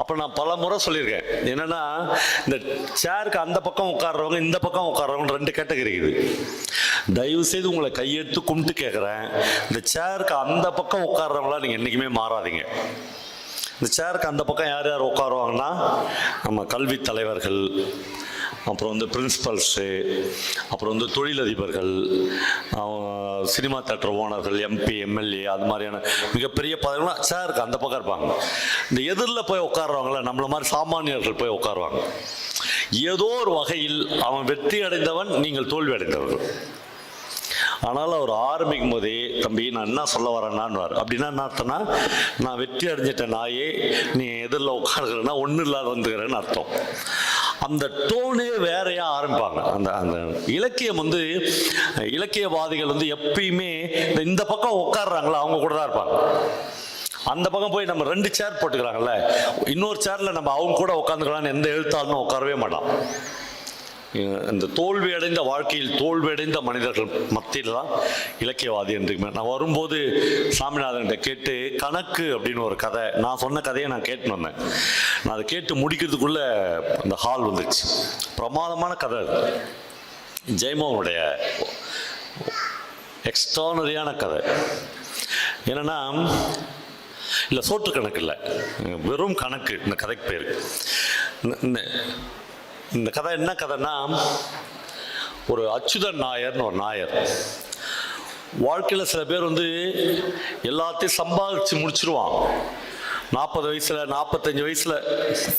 அப்போ நான் பல முறை சொல்லியிருக்கேன். என்னன்னா இந்த சேருக்கு அந்த பக்கம் உட்கார்றவங்க இந்த பக்கம் உட்காடுறவங்க ரெண்டு கேட்டகரி இருக்குது தயவு செய்து உங்களை கையெடுத்து கும்பிட்டு கேட்குறேன் இந்த சேருக்கு அந்த பக்கம் உட்கார்றவங்களா நீங்கள் என்றைக்குமே மாறாதீங்க. இந்த சேருக்கு அந்த பக்கம் யார் யார் உட்காருவாங்கன்னா நம்ம கல்வி தலைவர்கள் அப்புறம் வந்து பிரின்சிபல்ஸு அப்புறம் வந்து தொழிலதிபர்கள் சினிமா தேட்டர் ஓனர்கள் எம்பி எம்எல்ஏ அது மாதிரியான மிகப்பெரிய பதவிலாம் இருக்குது அந்த பக்கம் இருப்பாங்க. இந்த எதிரில் போய் உட்காருவாங்கள நம்மள மாதிரி சாமானியர்கள் போய் உட்காருவாங்க. ஏதோ ஒரு வகையில் அவன் வெற்றி அடைந்தவன் நீங்கள் தோல்வி அடைந்தவர்கள். ஆனால் அவர் ஆரம்பிக்கும் போதே தம்பி நான் என்ன சொல்ல வரேன்னான்வார் அப்படின்னா என்ன அர்த்தம்னா நான் வெற்றி அடைஞ்சிட்ட நாயே நீ எதிரில் உட்காருக்கிறேன்னா ஒன்றும் இல்லாத வந்துக்கிறேன்னு அர்த்தம். அந்த டோனே வேறையா ஆரம்பிப்பாங்க. அந்த அந்த இலக்கியம் வந்து இலக்கியவாதிகள் வந்து எப்பயுமே இந்த இந்த பக்கம் உட்காடுறாங்களா அவங்க கூட தான் இருப்பாங்க. அந்த பக்கம் போய் நம்ம ரெண்டு சேர் போட்டுக்கிறாங்கல்ல இன்னொரு சேர்ல நம்ம அவங்க கூட உட்காந்துக்கலாம்னு எந்த எழுத்தாளனும் உட்காரவே மாட்டான். இந்த தோல்வி அடைந்த வாழ்க்கையில் தோல்வி அடைந்த மனிதர்கள் மத்தியில் தான் இலக்கியவாதி என்றுமே நான் வரும்போது சாமிநாதன்கிட்ட கேட்டு கணக்கு அப்படின்னு ஒரு கதை நான் சொன்ன கதையை நான் கேட்டுன்னு வந்தேன். நான் அதை கேட்டு முடிக்கிறதுக்குள்ள அந்த ஹால் வந்துச்சு. பிரமாதமான கதை அது. ஜெயமோகனுடைய எக்ஸ்ட்ரானரியான கதை. என்னன்னா இல்லை சோற்று கணக்கு இல்லை. வெறும் கணக்கு இந்த கதைக்கு பேர். இந்த- கதை என்ன கதைன்னா ஒரு அச்சுதன் நாயர்னு ஒரு நாயர். வாழ்க்கையில் சில பேர் வந்து எல்லாத்தையும் சம்பாதிச்சு முடிச்சிருவான். நாற்பது வயசில் நாற்பத்தஞ்சு வயசில்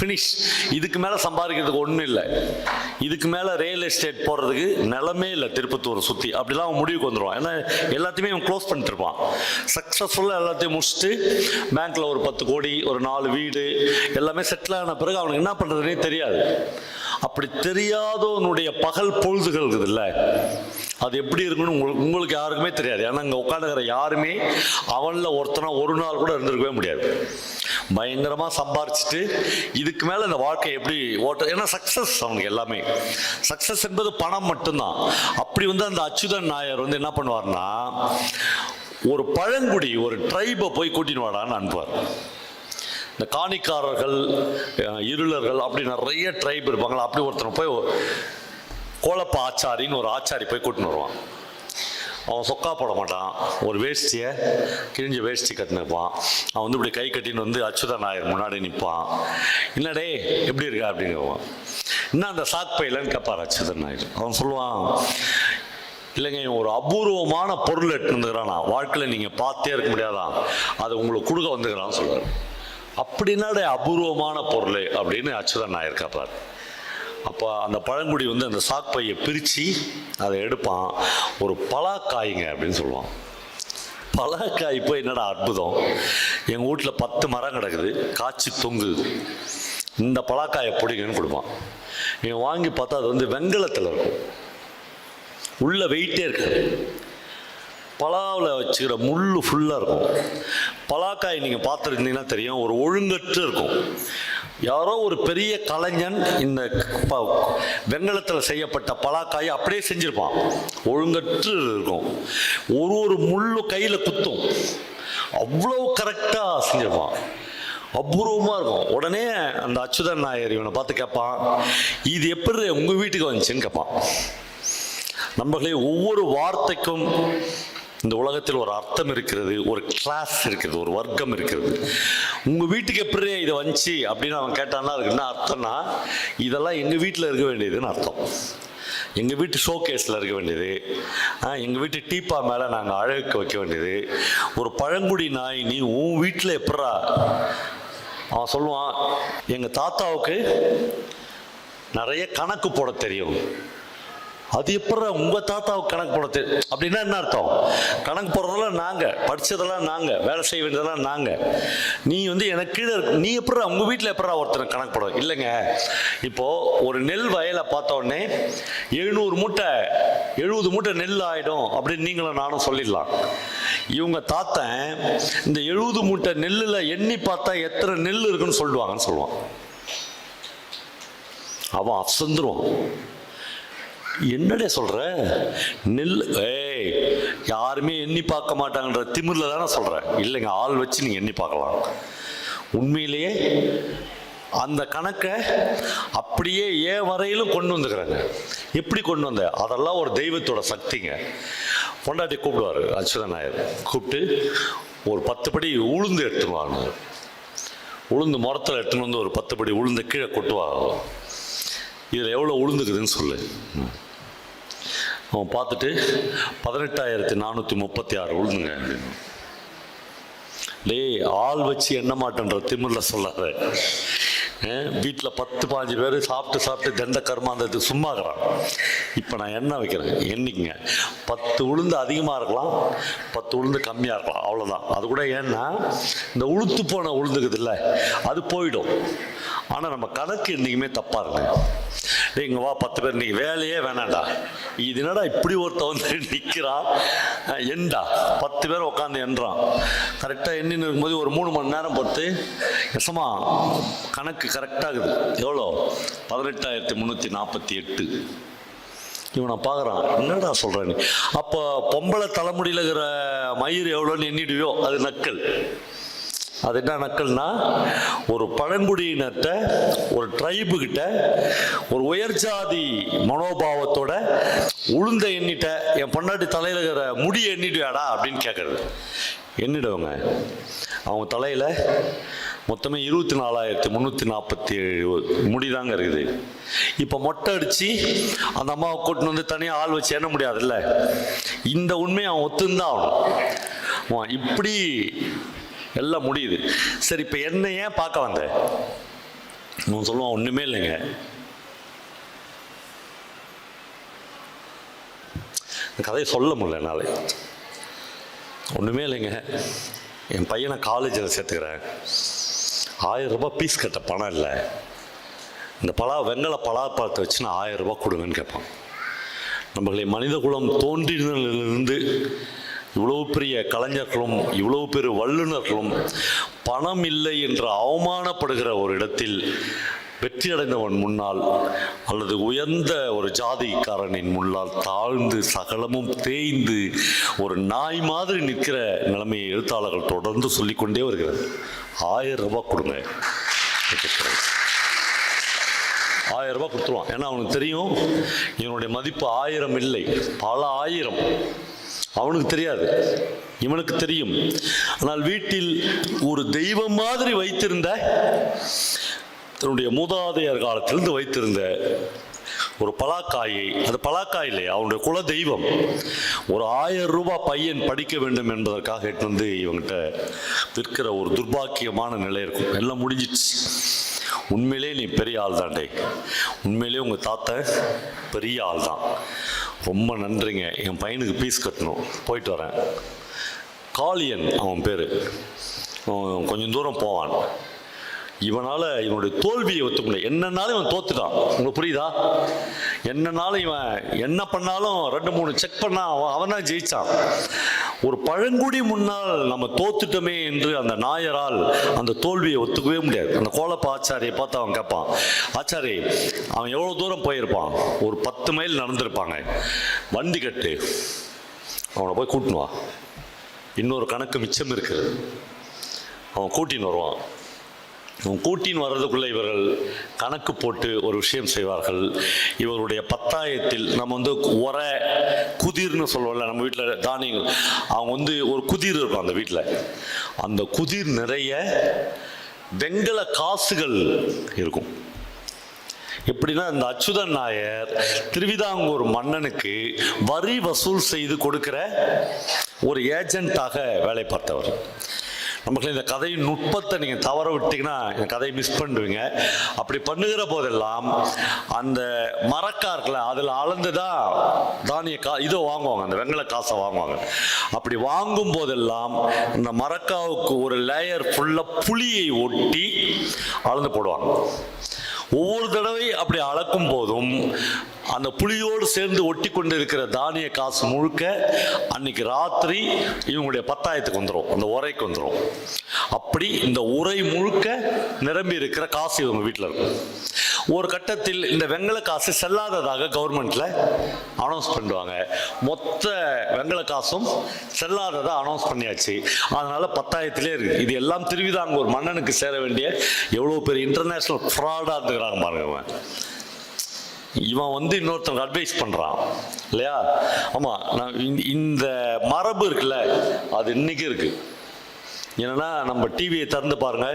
ஃபினிஷ் இதுக்கு மேலே சம்பாதிக்கிறதுக்கு ஒன்றும் இல்லை. இதுக்கு மேலே ரியல் எஸ்டேட் போடுறதுக்கு நிலமே இல்லை திருப்பத்தூர் சுற்றி அப்படிலாம் அவன் முடிவுக்கு வந்துடுவான் ஏன்னா எல்லாத்தையுமே அவன் க்ளோஸ் பண்ணிட்டுருப்பான் சக்ஸஸ்ஃபுல்லாக எல்லாத்தையும் முடிச்சுட்டு பேங்க்கில் ஒரு பத்து கோடி ஒரு நாலு வீடு எல்லாமே செட்டில் ஆன பிறகு அவனுக்கு என்ன பண்ணுறதுனே தெரியாது. அப்படி தெரியாதவனுடைய பகல் பொழுதுகள் இருக்குதுல்ல? அது எப்படி இருக்குன்னு உங்களுக்கு உங்களுக்கு யாருக்குமே தெரியாது. ஏன்னா இங்கே உட்காந்துக்கிற யாருமே அவனில் ஒருத்தனா ஒரு நாள் கூட இருந்திருக்கவே முடியாது. பயங்கரமாக சம்பாரிச்சிட்டு இதுக்கு மேலே இந்த வாழ்க்கை எப்படி ஓட்ட ஏன்னா சக்ஸஸ் அவனுக்கு எல்லாமே. சக்ஸஸ் என்பது பணம் மட்டும்தான். அப்படி வந்து அந்த அச்சுதன் நாயர் வந்து என்ன பண்ணுவார்னா ஒரு பழங்குடி ஒரு ட்ரைபை போய் கூட்டின்னு வாடான்னு அனுப்புவார். இந்த காணிக்காரர்கள் இருளர்கள் அப்படி நிறைய ட்ரைப் இருப்பாங்களா அப்படி ஒருத்தனை போய் கோலப்ப ஆச்சாரின்னு ஒரு ஆச்சாரி போய் கூட்டின்னு வருவான். அவன் சொக்கா போட மாட்டான். ஒரு வேஷ்டியை கிழிஞ்ச வேஷ்டி கட்டினிருப்பான். அவன் வந்து இப்படி கை கட்டின்னு வந்து அச்சுத நாயர் முன்னாடி நிற்பான் என்னடே எப்படி இருக்கா? அப்படிங்குவான் என்ன அந்த சாக் பையிலன்னு கேட்பார் அச்சுதன் நாயர் அவன் சொல்லுவான் இல்லைங்க ஒரு அபூர்வமான பொருள் எட்டு வாழ்க்கையில் நீங்கள் பார்த்தே இருக்க முடியாதான் அதை உங்களுக்கு கொடுக்க வந்துக்கிறான்னு சொல்லுவார். அப்படின்னாடே அபூர்வமான பொருள் அப்படின்னு அச்சுதன் நாயர் கேட்பார் அப்போ அந்த பழங்குடி வந்து அந்த சாக்பையை பிரித்து அதை எடுப்பான். ஒரு பலாக்காய்ங்க அப்படின்னு சொல்லுவான். பலாக்காய் போய் என்னடா அற்புதம். எங்கள் வீட்டில் பத்து மரம் கிடக்குது காய்ச்சி தொங்குது. இந்த பலாக்காயை பிடிங்கன்னு கொடுப்பான். இவன் வாங்கி பார்த்தா அது வந்து வெங்கலத்தில் இருக்கும். உள்ள வெயிட்டே இருக்காது. பலாவில் வச்சுக்கிற முள் ஃபுல்லாக இருக்கும். பலாக்காய் நீங்கள் பார்த்துருந்தீங்கன்னா தெரியும் ஒரு ஒழுங்கற்று இருக்கும். யாரோ ஒரு பெரிய கலைஞன் இந்த ப- வெண்கலத்தில் செய்யப்பட்ட பலாக்காயை அப்படியே செஞ்சுருப்பான். ஒழுங்கற்று இருக்கும். ஒரு ஒரு முள்ளு கையில் குத்தும். அவ்வளோ கரெக்டாக செஞ்சிருப்பான். அபூர்வமாக இருக்கும். உடனே அந்த அச்சுதன் நாயர் இவனை பார்த்து கேட்பான் இது எப்படி உங்கள் வீட்டுக்கு வந்துச்சுன்னு? கேட்பான். நம்மளே ஒவ்வொரு வார்த்தைக்கும் இந்த உலகத்தில் ஒரு அர்த்தம் இருக்கிறது ஒரு கிளாஸ் இருக்குது ஒரு வர்க்கம் இருக்கிறது. உங்கள் வீட்டுக்கு எப்படி இதை வந்துச்சு அப்படின்னு அவன் கேட்டான்னா அதுக்கு என்ன அர்த்தம்னா இதெல்லாம் எங்கள் வீட்டில் இருக்க வேண்டியதுன்னு அர்த்தம். எங்கள் வீட்டு ஷோ கேஸில் இருக்க வேண்டியது. எங்கள் வீட்டு டீப்பா மேலே நாங்கள் அழகுக்கு வைக்க வேண்டியது. ஒரு பழங்குடி நாய் நீ உன் வீட்டில் எப்படா அவன் சொல்லுவான் எங்கள் தாத்தாவுக்கு நிறைய கணக்கு போட தெரியும். அது எப்படி உங்க தாத்தாவுக்கு கணக்கு போட அப்படின்னா என்ன அர்த்தம்? கணக்கு போடுறதெல்லாம் நாங்க படிச்சதெல்லாம் நாங்க வேலை செய்ய வேண்டியதெல்லாம் நாங்க. நீ வந்து எனக்கு கீழே நீ எப்படா உங்க வீட்டில் எப்படா ஒருத்தர் கணக்கு போட இல்லைங்க. இப்போ ஒரு நெல் வயலை பார்த்த உடனே எழுநூறு மூட்டை எழுபது மூட்டை நெல் ஆகிடும் அப்படின்னு நீங்களும் நானும் சொல்லிடலாம். இவங்க தாத்தன் இந்த எழுபது மூட்டை நெல்லில் எண்ணி பார்த்தா எத்தனை நெல் இருக்குன்னு சொல்லுவாங்கன்னு சொல்லுவான். அவன் அசந்துருவான். என்னடே சொல்ற? நெல் ஏய் யாருமே எண்ணி பார்க்க மாட்டாங்கன்ற திமிரில் தானே சொல்கிறேன் இல்லைங்க ஆள் வச்சு நீங்கள் எண்ணி பார்க்கலாம். உண்மையிலேயே அந்த கணக்கை அப்படியே ஏன் வரையிலும் கொண்டு வந்துக்கிறாங்க. எப்படி கொண்டு வந்த? அதெல்லாம் ஒரு தெய்வத்தோட சக்திங்க. பொண்டாட்டி கூப்பிடுவார் அச்சுதன் நாயர். கூப்பிட்டு ஒரு பத்து படி உளுந்து எடுத்துருவாங்க உளுந்து முரத்தில் எடுத்துன்னு வந்து ஒரு பத்து படி உளுந்து கீழே கொட்டுவாங்க. இதில் எவ்வளோ உளுந்துக்குதுன்னு சொல்லு. அவன் பார்த்துட்டு பதினெட்டாயிரத்தி நானூற்றி முப்பத்தி ஆறு உளுந்துங்க. அப்படின்னு டேய் ஆள் வச்சு என்ன மாட்டேன்ற திமிரில் சொல்லாத. வீட்டில் பத்து பாஞ்சு பேர் சாப்பிட்டு சாப்பிட்டு தண்ட கர்மாந்தத்துக்கு சும்மா இருக்கிறான். இப்போ நான் என்ன வைக்கிறேன்? என்னைக்குங்க? பத்து உளுந்து அதிகமாக இருக்கலாம் பத்து உளுந்து கம்மியாக இருக்கலாம் அவ்வளோதான் அது கூட ஏன்னா இந்த உளுத்து போன உளுந்துக்குது இல்லை அது போயிடும். ஆனால் நம்ம கணக்கு என்றைக்குமே தப்பாக இருக்கு இங்க வா பத்து பேர் நீங்கள் வேலையே வேணாண்டா இது என்னடா இப்படி ஒருத்த வந்து நிற்கிறான் எண்டா பத்து பேர் உட்காந்து எண்றான் கரெக்டாக எண்ணின்னு இருக்கும்போது ஒரு மூணு மணி நேரம் பொறுத்து எசமா கணக்கு கரெக்டாகுது எவ்வளோ? பதினெட்டாயிரத்தி முந்நூற்றி நாற்பத்தி எட்டு. இவனை பார்க்குறான் என்னடா சொல்கிறேன் நீ? அப்போ பொம்பளை தலைமுடியில் இருக்கிற மயிர் எவ்வளோன்னு எண்ணிடுவியோ அது நக்கல். அது என்ன நக்கல்னா ஒரு பழங்குடியினர்கிட்ட ஒரு ட்ரைபு கிட்ட ஒரு உயர் ஜாதி மனோபாவத்தோட உளுந்த எண்ணிட்ட என் பொண்டாட்டி தலையில் இருக்கிற முடி எண்ணிடுவாடா அப்படின்னு கேட்கறது எண்ணிடுவங்க. அவங்க தலையில் மொத்தமே இருபத்தி நாலாயிரத்தி முந்நூற்றி நாற்பத்தி ஏழு முடிதாங்க இருக்குது. இப்போ மொட்டை அடித்து அந்த அம்மாவை கூட்டின்னு வந்து தனியாக ஆள் வச்சு எண்ண முடியாதுல்ல? இந்த உண்மையை அவன் ஒத்துந்தான் ஆகணும். அவன் இப்படி எல்லாம் முடியுது. சரி இப்போ என்ன ஏன் பார்க்க வந்த? அவன் சொல்லுவான் ஒன்றுமே இல்லைங்க. கதையை சொல்ல முடியல என்னால். ஒன்றுமே இல்லைங்க. என் பையனை காலேஜில் சேர்த்துக்கிறேன். ஆயிரம் ரூபாய் ஃபீஸ் கட்ட பணம் இல்லை. இந்த பலா வெங்கல பலாப்பழத்தை வச்சு நான் ஆயிரம் ரூபாய் கொடுங்கன்னு கேட்பான். நம்மளை மனித குலம் தோன்றினதிலிருந்து இவ்வளவு பெரிய கலைஞர்களும் இவ்வளவு பெரிய வல்லுநர்களும் பணம் இல்லை என்று அவமானப்படுகிற ஒரு இடத்தில் வெற்றி அடைந்தவன் முன்னால் அல்லது உயர்ந்த ஒரு ஜாதிக்காரனின் முன்னால் தாழ்ந்து சகலமும் தேய்ந்து ஒரு நாய் மாதிரி நிற்கிற நிலைமையை எழுத்தாளர்கள் தொடர்ந்து சொல்லிக்கொண்டே வருகிறது. ஆயிரம் ரூபாய் கொடுங்க. ஆயிரம் ரூபாய் கொடுத்துருவான். ஏன்னா அவனுக்கு தெரியும் இவனுடைய மதிப்பு ஆயிரம் இல்லை. பல ஆயிரம். அவனுக்கு தெரியாது. இவனுக்கு தெரியும். ஆனால் வீட்டில் ஒரு தெய்வம் மாதிரி வைத்திருந்த தன்னுடைய மூதாதையர் காலத்திலிருந்து வைத்திருந்த ஒரு பலாக்காயை அது பலாக்காய் இல்லை அவனுடைய குல தெய்வம். ஒரு ஆயிரம் ரூபாய் பையன் படிக்க வேண்டும் என்பதற்காக எட்டு வந்து இவங்கிட்ட விற்கிற ஒரு துர்பாக்கியமான நிலை இருக்கும். எல்லாம் முடிஞ்சிச்சு உண்மையிலே நீ பெரிய ஆள் தாண்டே உண்மையிலே உங்கள் தாத்தா பெரிய ஆள் தான் ரொம்ப நன்றிங்க. என் பையனுக்கு பீஸ் கட்டணும். போயிட்டு வரேன். காளியன் அவன் பேர். கொஞ்சம் தூரம் போவான். இவனால் இவனுடைய தோல்வியை ஒத்துக்க முடியல. என்னன்னாலும் இவன் தோத்துட்டான். உங்களுக்கு புரியுதா? என்னன்னாலும் இவன் என்ன பண்ணாலும் ரெண்டு மூணு செக் பண்ணா அவன் அவன் தான் ஜெயிச்சான். ஒரு பழங்குடி முன்னால் நம்ம தோத்துட்டோமே என்று அந்த நாயரால் அந்த தோல்வியை ஒத்துக்கவே முடியாது. அந்த கோலப்ப ஆச்சாரியை பார்த்து அவன் கேட்பான் ஆச்சாரி அவன் எவ்வளோ தூரம் போயிருப்பான்? ஒரு பத்து மைல் நடந்திருப்பாங்க. வண்டி கட்டு. அவனை போய் கூட்டினுவான் இன்னொரு கணக்கு மிச்சம் இருக்குது. அவன் கூட்டின்னு வருவான். கூட்டின் வர்றதுக்குள்ளே இவர்கள் கணக்கு போட்டு ஒரு விஷயம் செய்வார்கள். இவருடைய பத்தாயத்தில் நம்ம வந்து உர குதிர்னு சொல்லுவோம்ல நம்ம வீட்டில் தானியங்கள். அவங்க வந்து ஒரு குதிர் இருக்கும் அந்த வீட்டில் அந்த குதிர் நிறைய வெங்கல காசுகள் இருக்கும். எப்படின்னா இந்த அச்சுதன் நாயர் திருவிதாங்கூர் மன்னனுக்கு வரி வசூல் செய்து கொடுக்கிற ஒரு ஏஜென்ட்டாக வேலை பார்த்தவர். நமக்கு இந்த கதையின் நுட்பத்தை நீங்கள் தவற விட்டீங்கன்னா இந்த கதையை மிஸ் பண்ணுவீங்க அப்படி பண்ணுகிற போதெல்லாம் அந்த மரக்கார்களை அதில் அளந்து தான் தானிய கா இதை வாங்குவாங்க அந்த வெங்கல காசை வாங்குவாங்க. அப்படி வாங்கும் போதெல்லாம் இந்த மரக்காவுக்கு ஒரு லேயர் ஃபுல்லாக புளியை ஒட்டி அளந்து போடுவாங்க. ஒவ்வொரு தடவை அப்படி அளக்கும் போதும் அந்த புளியோடு சேர்ந்து ஒட்டி கொண்டு இருக்கிற தானிய காசு முழுக்க அன்னைக்கு ராத்திரி இவங்களுடைய பத்தாயத்துக்கு வந்துடும் அந்த உரைக்கு வந்துடும் அப்படி இந்த உரை முழுக்க நிரம்பி இருக்கிற காசு இவங்க வீட்டில் இருக்கும். ஒரு கட்டத்தில் இந்த வெங்கல காசு செல்லாததாக கவர்மெண்ட்ல அனௌன்ஸ் பண்ணுவாங்க. மொத்த வெங்கல காசும் செல்லாததை அனௌன்ஸ் பண்ணியாச்சு. அதனால பத்தாயிரத்திலே இருக்கு. இது எல்லாம் திருவிதாங்கூர் மன்னனுக்கு சேர வேண்டிய எவ்வளோ பெரிய இன்டர்நேஷனல் ஃப்ராடாக இருந்துக்கிறாங்க பாருங்க இவன். வந்து இன்னொருத்தனுக்கு அட்வைஸ் பண்ணுறான் இல்லையா ஆமாம் நான் இந்த- இந்த மரபு இருக்குல்ல அது இன்னைக்கு இருக்குது என்னன்னா நம்ம டிவியை திறந்து பாருங்க.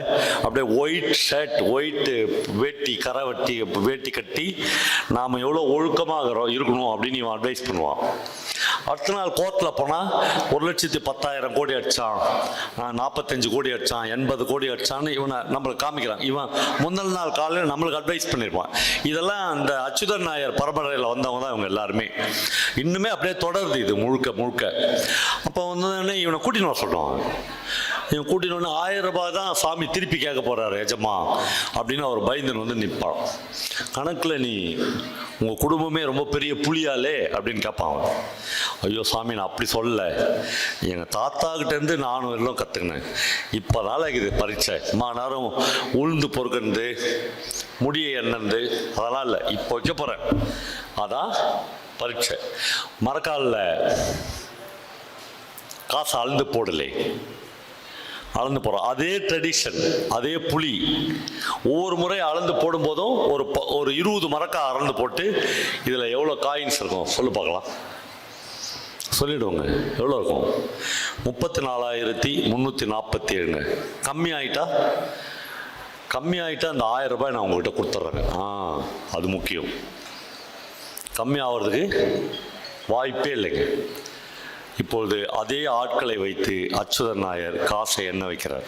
அப்படியே ஒயிட் ஷர்ட் ஒயிட்டு வேட்டி கரை வெட்டி வேட்டி கட்டி நாம் எவ்வளோ ஒழுக்கமாக இருக்கணும் அப்படின்னு இவன் அட்வைஸ் பண்ணுவான். அடுத்த நாள் கோர்ட்டில் போனால் ஒரு லட்சத்தி பத்தாயிரம் கோடி அடிச்சான். நாற்பத்தஞ்சு கோடி அடிச்சான் எண்பது கோடி அடிச்சான்னு இவனை நம்மளுக்கு காமிக்கிறான். இவன் முந்தல் நாள் காலையில் நம்மளுக்கு அட்வைஸ் பண்ணியிருப்பான் இதெல்லாம் அந்த அச்சுதன் நாயர் பரம்பரையில் வந்தவங்க தான் இவங்க எல்லாருமே. இன்னுமே அப்படியே தொடருது இது முழுக்க முழுக்க. அப்போ வந்து இவனை கூட்டின்னு வர சொல்லுவான் இவன் கூட்டின்னு வந்து ஆயிரம் ரூபாய் தான் சாமி திருப்பி கேட்க போறாரு எஜமா அப்படின்னு அவர் பயந்துன்னு வந்து நிற்பான். கணக்கில் நீ உங்கள் குடும்பமே ரொம்ப பெரிய புலியாலே அப்படின்னு கேட்பான் அவன். ஐயோ சாமி நான் அப்படி சொல்லல. எங்கள் தாத்தா கிட்டேருந்து நானும் எல்லாம் கற்றுக்கினேன் இப்போ நாளைக்கு இது பரீட்சை. மா நேரம் உளுந்து பொறுக்கிறது முடியை எண்ணந்து அதெல்லாம் இல்லை. இப்போ வைக்க போகிறேன் அதான் பரீட்சை. மரக்காலில் காசு அழுந்து போடலை. அளந்து போகிறோம் அதே ட்ரெடிஷன் அதே புளி ஒவ்வொரு முறை அளந்து போடும்போதும் ஒரு ப- ஒரு இருபது மரக்கா அளந்து போட்டு இதில் எவ்வளோ காயின்ஸ் இருக்கும்? சொல்லு பார்க்கலாம். சொல்லிடுவோங்க. எவ்வளோ இருக்கும்? முப்பத்தி நாலாயிரத்தி முந்நூற்றி நாற்பத்தி ஏழுங்க. கம்மி ஆகிட்டா கம்மி ஆகிட்டா அந்த ஆயிரம் ரூபாய் நான் உங்கள்கிட்ட கொடுத்துட்றேங்க. ஆ அது முக்கியம். கம்மி ஆகிறதுக்கு வாய்ப்பே இல்லைங்க. இப்பொழுது அதே ஆட்களை வைத்து அச்சுதன் நாயர் காசை எண்ண வைக்கிறார்.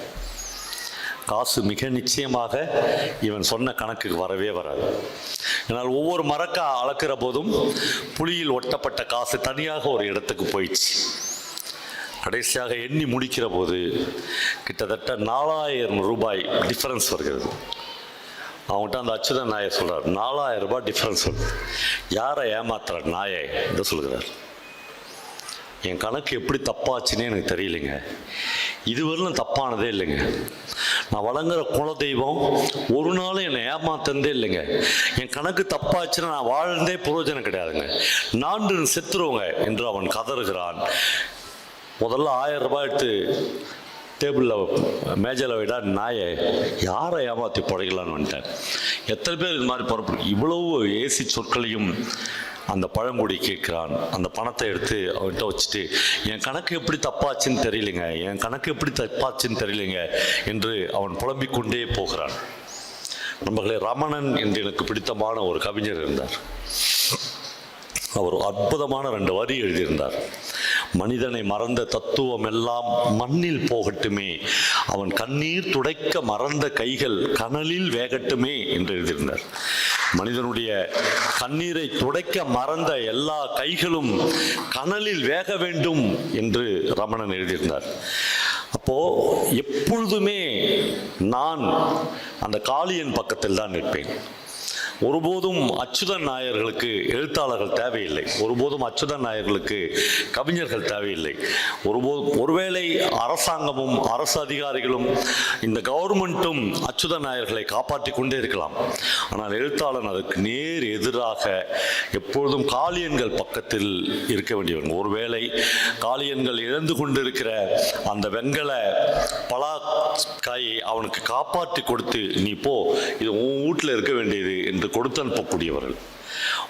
காசு மிக நிச்சயமாக இவன் சொன்ன கணக்குக்கு வரவே வராது. ஆனால் ஒவ்வொரு மரக்கா அளக்கிற போதும் புலியில் ஒட்டப்பட்ட காசு தனியாக ஒரு இடத்துக்கு போயிடுச்சு. கடைசியாக எண்ணி முடிக்கிற போது கிட்டத்தட்ட நாலாயிரம் ரூபாய் டிஃபரன்ஸ் வருகிறது. அவங்ககிட்ட அந்த அச்சுதன் நாயை சொல்கிறார் நாலாயிரம் ரூபாய் டிஃப்ரென்ஸ் வருது. யாரை ஏமாத்துற நாயை? என்று சொல்கிறார். என் கணக்கு எப்படி தப்பாச்சுன்னே எனக்கு தெரியலைங்க. இதுவரையிலும் தப்பானதே இல்லைங்க. நான் வழங்குற குலதெய்வம் ஒரு நாளும் என்னை ஏமாத்தந்தே இல்லைங்க. என் கணக்கு தப்பாச்சுன்னா நான் வாழ்ந்தே பிரயோஜனம் கிடையாதுங்க. நான்கு செத்துருவோங்க என்று அவன் கதறுகிறான். முதல்ல ஆயிரம் ரூபாய் எடுத்து டேபிளில் மேஜையில் விடா நாயை யாரை ஏமாற்றி படைக்கலான்னு வந்துட்டேன்? எத்தனை பேர் இது மாதிரி பொறுப்பு இவ்வளவு ஏசி சொற்களையும் அந்த பழங்குடி கேட்கிறான். அந்த பணத்தை எடுத்து அவன்கிட்ட வச்சுட்டு என் கணக்கு எப்படி தப்பாச்சுன்னு தெரியலைங்க. என் கணக்கு எப்படி தப்பாச்சுன்னு தெரியலைங்க என்று அவன் புலம்பிக் கொண்டே போகிறான். நம்மளே ரமணன் என்று எனக்கு பிடித்தமான ஒரு கவிஞர் இருந்தார். அவர் அற்புதமான ரெண்டு வரி எழுதியிருந்தார். மனிதனை மறந்த தத்துவம் எல்லாம் மண்ணில் போகட்டுமே. அவன் கண்ணீர் துடைக்க மறந்த கைகள் கனலில் வேகட்டுமே என்று எழுதியிருந்தார். மனிதனுடைய கண்ணீரை துடைக்க மறந்த எல்லா கைகளும் கனலில் வேக வேண்டும் என்று ரமணன் எழுதியிருந்தார். அப்போ எப்பொழுதுமே நான் அந்த காளியன் பக்கத்தில் தான் நிற்பேன். ஒருபோதும் அச்சுதன் நாயர்களுக்கு எழுத்தாளர்கள் தேவையில்லை. ஒருபோதும் அச்சுதன் நாயர்களுக்கு கவிஞர்கள் தேவையில்லை. ஒருபோதும் ஒருவேளை அரசாங்கமும் அரசு அதிகாரிகளும் இந்த கவர்மெண்ட்டும் அச்சுதன் நாயர்களை காப்பாற்றி கொண்டே இருக்கலாம். ஆனால் எழுத்தாளன் அதற்கு நேர் எதிராக எப்பொழுதும் காளியன்கள் பக்கத்தில் இருக்க வேண்டியவன். ஒருவேளை காளியன்கள் இழந்து கொண்டிருக்கிற அந்த வெண்கல பலா காயை அவனுக்கு காப்பாற்றி கொடுத்து நீ போ இது உன் வீட்டில் இருக்க வேண்டியது என்று கொடுத்து அனுப்பக்கூடியவர்கள்